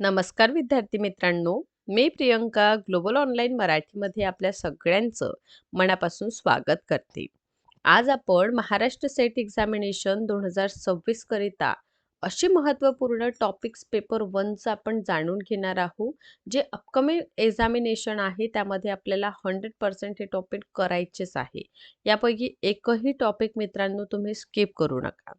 नमस्कार विद्यार्थी मित्रांनो मी प्रियंका ग्लोबल ऑनलाईन मराठीमध्ये आपल्या सगळ्यांचं मनापासून स्वागत करते. आज आपण महाराष्ट्र सेट एक्झामिनेशन दोन हजार सव्वीस करिता असे महत्त्वपूर्ण टॉपिक्स पेपर वनचं आपण जाणून घेणार आहोत जे अपकमिंग एक्झामिनेशन आहे त्यामध्ये आपल्याला हंड्रेड पर्सेंट हे टॉपिक करायचेच आहे. यापैकी एकही टॉपिक मित्रांनो तुम्ही स्किप करू नका.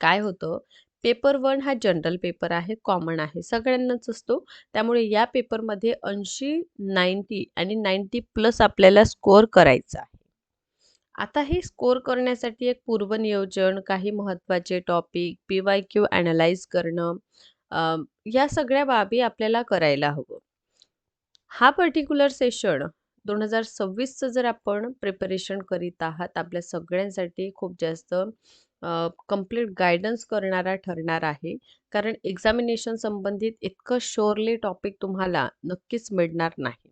काय होतं पेपर वन हा जनरल पेपर आहे कॉमन आहे सगळ्यांनाच असतो. त्यामुळे या पेपरमध्ये ऐंशी नाईंटी आणि नाईंटी प्लस आपल्याला स्कोअर करायचा आहे. आता हे स्कोअर करण्यासाठी एक पूर्वनियोजन काही महत्त्वाचे topic P Y Q analyse करणं या सगळ्या बाबी आपल्याला करायला हवं. हा पर्टिक्युलर सेशन दोन हजार सव्वीसचं जर आपण प्रिपरेशन करीत आहात आपल्या सगळ्यांसाठी खूप जास्त कंप्लीट गायडन्स करणारा ठरणार आहे. कारण एक्झामिनेशन संबंधित इतकं शोरली टॉपिक तुम्हाला नक्कीच मिळणार नाही.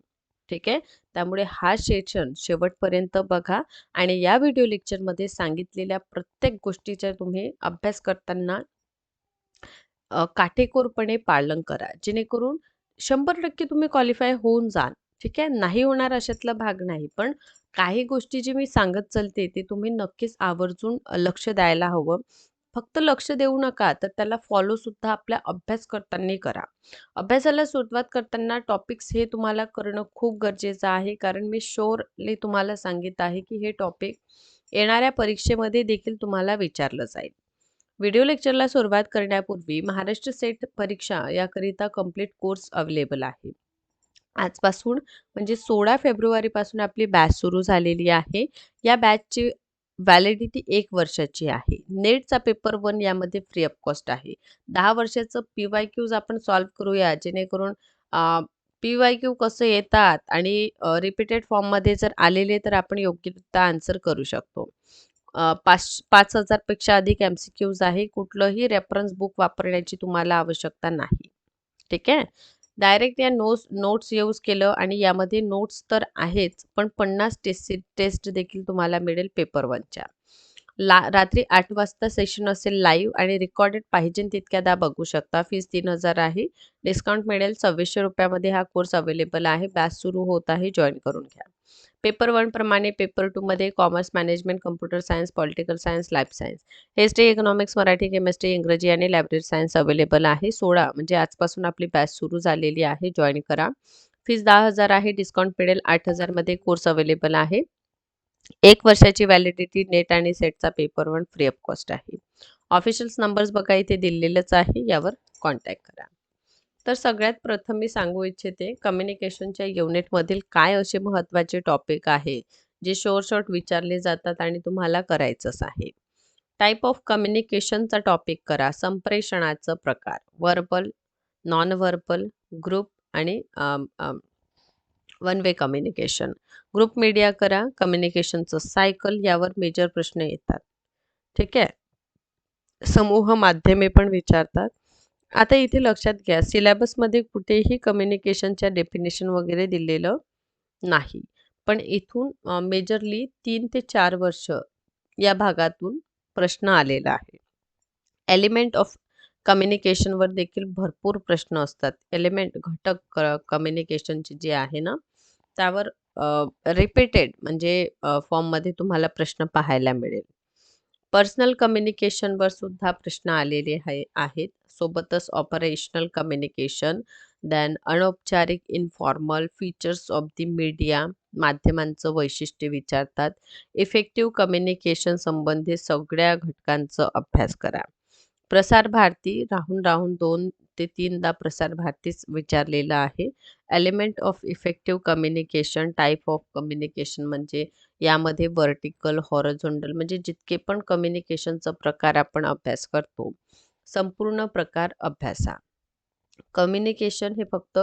ठीक आहे? त्यामुळे हा सेशन शेवटपर्यंत बघा आणि या व्हिडिओ लेक्चरमध्ये सांगितलेल्या प्रत्येक गोष्टीचा तुम्ही अभ्यास करताना काटेकोरपणे पालन करा. जेणेकरून शंभर टक्के तुम्ही क्वालिफाय होऊन जाल. ठीक आहे नाही होणार अशातला भाग नाही. पण काही गोष्टी जी मी सांगत चालते ते तुम्ही नक्कीच आवर्जून लक्ष द्यायला हवं. फक्त लक्ष देऊ नका तर त्याला फॉलो सुद्धा आपल्या अभ्यास करताना करा. अभ्यासाला सुरुवात करताना टॉपिक्स हे तुम्हाला करणं खूप गरजेचं आहे. कारण मी शोरली तुम्हाला सांगित आहे की हे टॉपिक येणाऱ्या परीक्षेमध्ये देखील तुम्हाला विचारलं जाईल. व्हिडिओ लेक्चरला सुरुवात करण्यापूर्वी महाराष्ट्र सेट परीक्षा याकरिता कंप्लीट कोर्स अवेलेबल आहे. आजपासून म्हणजे सोळा फेब्रुवारीपासून आपली बॅच सुरू झालेली आहे. या बॅचची व्हॅलिडिटी एक वर्षाची आहे. नेटचा पेपर वन यामध्ये फ्री ऑफ कॉस्ट आहे. दहा वर्षाचं पी वाय क्यूज आपण सॉल्व्ह करूया जेणेकरून पी वाय क्यू कसं येतात आणि रिपीटेड फॉर्ममध्ये जर आलेले तर आपण योग्यरित्या आन्सर करू शकतो. पाच पाच हजारपेक्षा अधिक एम सी क्यूज आहे. कुठलंही रेफरन्स बुक वापरण्याची तुम्हाला आवश्यकता नाही. ठीक आहे? डायरेक्ट या नोट्स नोट्स यूज केलं आणि यामध्ये नोट्स तर आहेच पण पन्नास टेस्ट टेस्ट देखील तुम्हाला मिळेल पेपर वनच्या ला रात्री आठ वाजता सेशन असेल लाईव्ह आणि रेकॉर्डेड पाहिजे तितक्यादा बघू शकता. फीस तीन हजार आहे. डिस्काउंट मिळेल. सव्वीसशे रुपयामध्ये हा कोर्स अवेलेबल आहे. बॅच सुरू होत आहे. जॉईन करून घ्या. पेपर वन प्रमाणे पेपर टूमध्ये commerce management computer science political science life science history economics Marathi chemistry इंग्रजी आणि लायब्ररी सायन्स अवेलेबल आहे. सोळा म्हणजे आजपासून आपली बॅच सुरू झालेली आहे. जॉईन करा. फीस दहा हजार आहे. डिस्काउंट मिळेल. आठ हजारमध्ये कोर्स अवेलेबल आहे. एक वर्षाची व्हॅलिडिटी नेट आणि सेटचा paper one free of cost आहे. ऑफिशियल्स नंबर्स बघा इथे दिलेलंच आहे. यावर कॉन्टॅक्ट करा. तर सगळ्यात प्रथम मी सांगू इच्छिते कम्युनिकेशनच्या युनिटमधील काय असे महत्त्वाचे टॉपिक आहे जे शॉर्ट शॉर्ट विचारले जातात आणि तुम्हाला करायचंच आहे. टाईप ऑफ कम्युनिकेशनचा टॉपिक करा. संप्रेषणाचं प्रकार. वर्बल नॉन व्हर्बल ग्रुप आणि one way communication. Group media करा कम्युनिकेशनचं सायकल यावर मेजर प्रश्न येतात. ठीक आहे? समूह माध्यमे पण विचारतात. आता इथे लक्षात घ्या सिलेबसमध्ये कुठेही कम्युनिकेशनच्या डेफिनेशन वगैरे दिलेलं नाही. पण इथून मेजरली तीन ते चार वर्ष या भागातून प्रश्न आलेला आहे. एलिमेंट ऑफ कम्युनिकेशनवर देखील भरपूर प्रश्न असतात. एलिमेंट घटक कम्युनिकेशनचे जे आहे ना त्यावर रिपीटेड म्हणजे फॉर्ममध्ये तुम्हाला प्रश्न पाहायला मिळेल. पर्सनल कम्युनिकेशनवर सुद्धा प्रश्न आलेले आहे आहेत. सोबतच ऑपरेशनल कम्युनिकेशन देन अनौपचारिक informal features of the media माध्यमांचं वैशिष्ट्य विचारतात. इफेक्टिव्ह कम्युनिकेशन संबंधित सगळ्या घटकांचं अभ्यास करा. प्रसार भारती राहून राहून दोन ते तीनदा प्रसार भारतीच विचारलेलं आहे. Element of effective communication type of communication म्हणजे यामध्ये व्हर्टिकल हॉरझोंडल म्हणजे जितके पण कम्युनिकेशनचा प्रकार आपण अभ्यास करतो संपूर्ण प्रकार अभ्यासा. कम्युनिकेशन हे फक्त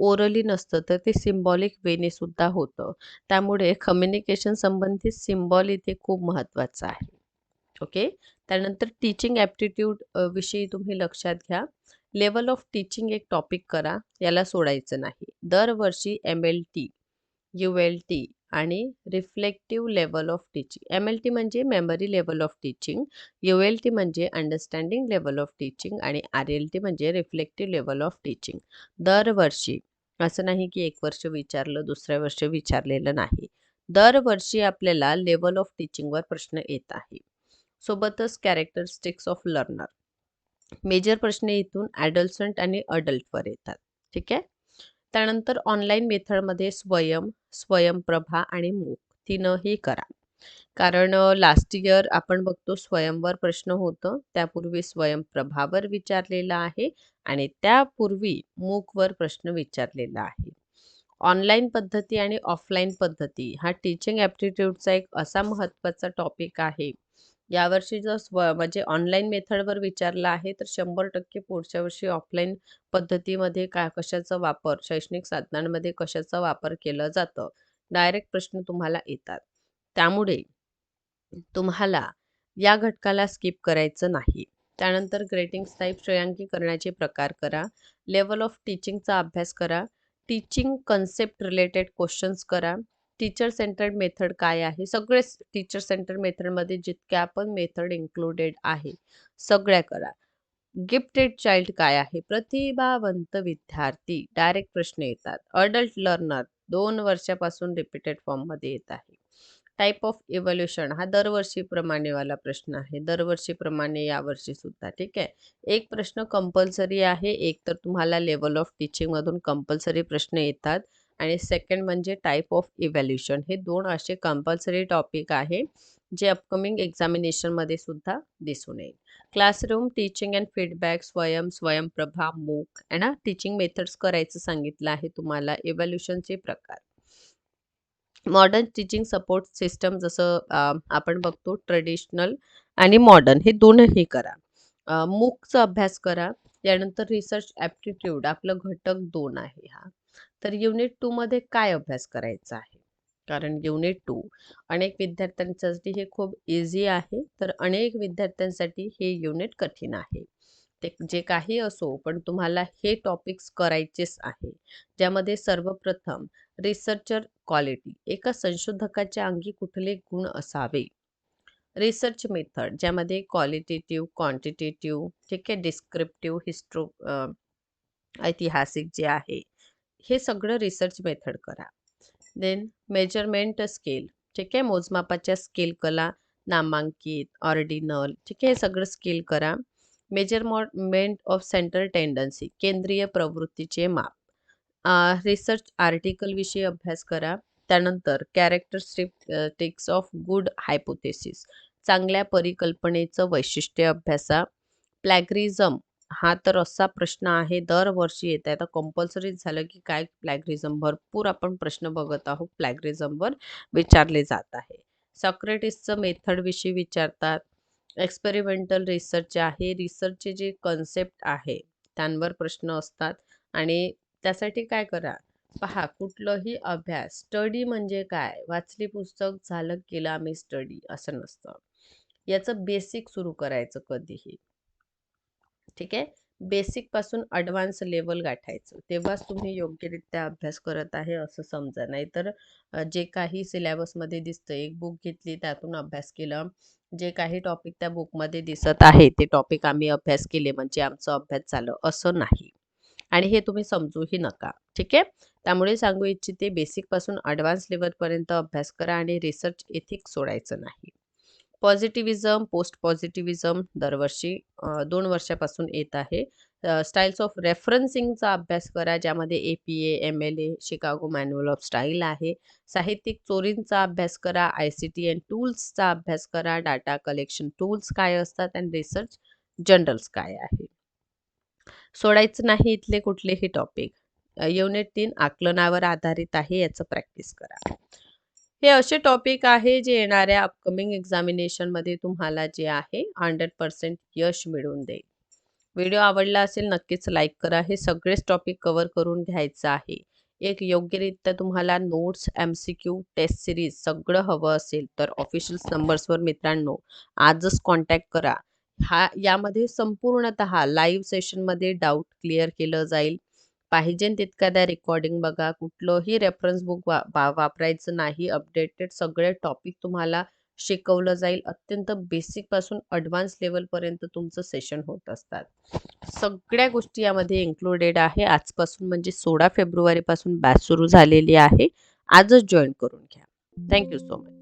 ओरली नसतं तर ते सिम्बॉलिक वेने सुद्धा होतं. त्यामुळे कम्युनिकेशन संबंधित सिम्बॉल इथे खूप महत्त्वाचं आहे. ओके त्यानंतर टीचिंग ॲप्टिट्यूड विषयी तुम्ही लक्षात घ्या. लेवल ऑफ टीचिंग एक टॉपिक करा. याला सोडायचं नाही. दरवर्षी M L T U L T आणि reflective level of teaching M L T म्हणजे memory level of teaching U L T म्हणजे अंडरस्टँडिंग लेवल ऑफ टीचिंग आणि आर एल टी म्हणजे रिफ्लेक्टिव्ह लेवल ऑफ टीचिंग दरवर्षी. असं नाही की एक वर्ष विचारलं दुसऱ्या वर्ष विचारलेलं नाही. दरवर्षी आपल्याला लेवल ऑफ टीचिंगवर प्रश्न येत आहे. सोबतच कॅरेक्टरिस्टिक्स ऑफ लर्नर मेजर प्रश्न इथून ॲडल्संट आणि अडल्टवर येतात. ठीक आहे? त्यानंतर ऑनलाईन मेथडमध्ये स्वयं स्वयंप्रभा आणि मूक तीनही करा. कारण लास्ट इयर आपण बघतो स्वयंवर प्रश्न होतं. त्यापूर्वी स्वयंप्रभावर विचारलेला आहे आणि त्यापूर्वी मूकवर प्रश्न विचारलेला आहे. ऑनलाईन पद्धती आणि ऑफलाईन पद्धती हा टीचिंग ॲप्टिट्यूडचा एक असा महत्त्वाचा टॉपिक आहे. यावर्षी जर स्व म्हणजे ऑनलाईन मेथडवर विचारला आहे तर शंभर टक्के पुढच्या वर्षी ऑफलाईन पद्धतीमध्ये काय कशाचा वापर शैक्षणिक साधनांमध्ये कशाचा वापर केला जातं? डायरेक्ट प्रश्न तुम्हाला येतात. त्यामुळे तुम्हाला या घटकाला स्किप करायचं नाही. त्यानंतर ग्रेटिंग्स टाईप श्रेयांकीकरणाचे प्रकार करा. लेवल ऑफ टीचिंगचा अभ्यास करा. टीचिंग कन्सेप्ट रिलेटेड क्वेश्चन्स करा. टीचर सेंटर्ड मेथड काय आहे? सगळेच टीचर सेंटर मेथडमध्ये जितक्या पण मेथड इन्क्लुडेड आहे सगळ्या करा. गिफ्टेड चाइल्ड काय आहे? प्रतिभावंत विद्यार्थी डायरेक्ट प्रश्न येतात. अडल्ट लर्नर दोन वर्षापासून रिपीटेड फॉर्ममध्ये येत आहे. टाईप ऑफ इव्होल्युशन हा दरवर्षीप्रमाणे वाला प्रश्न आहे. दरवर्षीप्रमाणे यावर्षी सुद्धा ठीक आहे? एक प्रश्न कंपल्सरी आहे एक तर तुम्हाला लेवल ऑफ टीचिंगमधून कंपल्सरी प्रश्न येतात. आणि सेकंड म्हणजे टाईप ऑफ इव्हॅल्युशन हे दोन असे कंपल्सरी टॉपिक आहे जे अपकमिंग एक्झामिनेशनमध्ये सुद्धा दिसून येईल. क्लासरूम टीचिंग अँड फीडबॅक स्वयं स्वयंप्रभा मूक आहे ना? टीचिंग मेथड्स करायचं सांगितलं आहे तुम्हाला इव्हॅल्युशनचे प्रकार. मॉडर्न टीचिंग सपोर्ट सिस्टम जसं आपण बघतो ट्रेडिशनल आणि मॉडर्न हे दोनही करा. मूकचा अभ्यास करा. त्यानंतर रिसर्च ॲप्टिट्यूड आपलं घटक दोन आहे हा. तर युनिट टू मध्ये काय अभ्यास करायचा आहे? कारण युनिट टू अनेक विद्यार्थ्यांसाठी हे खूप इझी आहे तर अनेक विद्यार्थ्यांसाठी हे युनिट कठीण आहे. ते जे काही असो पण तुम्हाला हे टॉपिक्स करायचेच आहे ज्यामध्ये सर्वप्रथम रिसर्चर क्वालिटी एका संशोधकाच्या अंगी कुठले गुण असावे. रिसर्च मेथड ज्यामध्ये क्वालिटेटिव्ह क्वांटिटेटिव्ह ठीक आहे डिस्क्रिप्टिव्ह हिस्ट्रो ऐतिहासिक जे आहे हे सगळं रिसर्च मेथड करा. देन मेजरमेंट स्केल ठीक आहे मोजमापाच्या स्केल कला नामांकित ऑर्डिनल ठीक आहे हे सगळं स्केल करा. मेजरमेंट ऑफ सेंट्रल टेंडन्सी केंद्रीय प्रवृत्तीचे माप. रिसर्च आर्टिकलविषयी अभ्यास करा. त्यानंतर कॅरेक्टरिस्टिक्स ऑफ गुड हायपोथेसिस चांगल्या परिकल्पनेचं वैशिष्ट्य अभ्यासा. प्लॅग्रिझम हा तर असा प्रश्न आहे दरवर्षी येत आहे. आता कंपल्सरीच झालं की काय प्लॅग्रिझम भरपूर आपण प्रश्न बघत आहोत प्लॅग्रिझमवर विचारले जात आहे. सॉक्रेटिसचं मेथडविषयी विचारतात. एक्सपेरिमेंटल रिसर्च आहे रिसर्चचे जे कन्सेप्ट आहे त्यांवर प्रश्न असतात. आणि त्यासाठी काय करा पहा कुठलंही अभ्यास स्टडी म्हणजे काय? वाचली पुस्तक झालं केलं आम्ही स्टडी असं नसतं. याचं बेसिक सुरू करायचं कधीही. ठीक आहे? बेसिकपासून अडव्हान्स लेवल गाठायचं. तेव्हाच तुम्ही योग्यरित्या अभ्यास करत आहे असं समजा. नाही तर जे काही सिलेबसमध्ये दिसतं एक बुक घेतली त्यातून अभ्यास केला. जे काही टॉपिक त्या बुकमध्ये दिसत आहे ते टॉपिक आम्ही अभ्यास केले म्हणजे आमचं अभ्यास झालं असं नाही. आणि हे तुम्ही समजूही नका. ठीक आहे? त्यामुळे सांगू इच्छिते बेसिकपासून ॲडव्हान्स लेवलपर्यंत अभ्यास करा आणि रिसर्च एथिक सोडायचं नाही. पॉझिटिव्हिजम पोस्ट पॉझिटिव्हिजम दरवर्षी दोन वर्षापासून येत आहे. स्टाईल्स ऑफ रेफरन्सिंगचा अभ्यास करा ज्यामध्ये A P A M L A Chicago manual of style आहे. साहित्यिक चोरींचा अभ्यास करा आय सी टी अँड टूल्सचा अभ्यास करा डाटा कलेक्शन टूल्स काय असतात अँड रिसर्च जनरल्स काय आहे? सोडायचं नाही इथले कुठलेही टॉपिक युनिट तीन आकलनावर आधारित आहे याचं प्रॅक्टिस करा. हे असे टॉपिक आहे जे येणाऱ्या अपकमिंग एक्झामिनेशनमध्ये तुम्हाला जे आहे हंड्रेड पर्सेंट यश मिळवून देईल. व्हिडिओ आवडला असेल नक्कीच लाईक करा. हे सगळेच टॉपिक कवर करून घ्यायचं आहे. एक योग्यरित्या तुम्हाला notes M C Q test series सगळं हवं असेल तर ऑफिशियल नंबर्सवर मित्रांनो आजच कॉन्टॅक्ट करा. हा यामध्ये संपूर्णत लाईव्ह सेशनमध्ये डाऊट क्लिअर केलं जाईल. पाहिजे तितक्यादा रेकॉर्डिंग बघा. कुठलंही रेफरन्स बुक वा वा वापरायचं नाही. अपडेटेड सगळे टॉपिक तुम्हाला शिकवलं जाईल. अत्यंत बेसिकपासून अडव्हान्स लेव्हलपर्यंत तुमचं सेशन होत असतात. सगळ्या गोष्टी यामध्ये इन्क्लुडेड आहे. आजपासून म्हणजे 16 फेब्रुवारीपासून बॅच सुरू झालेली आहे. आजच जॉईन करून घ्या. Thank you so much.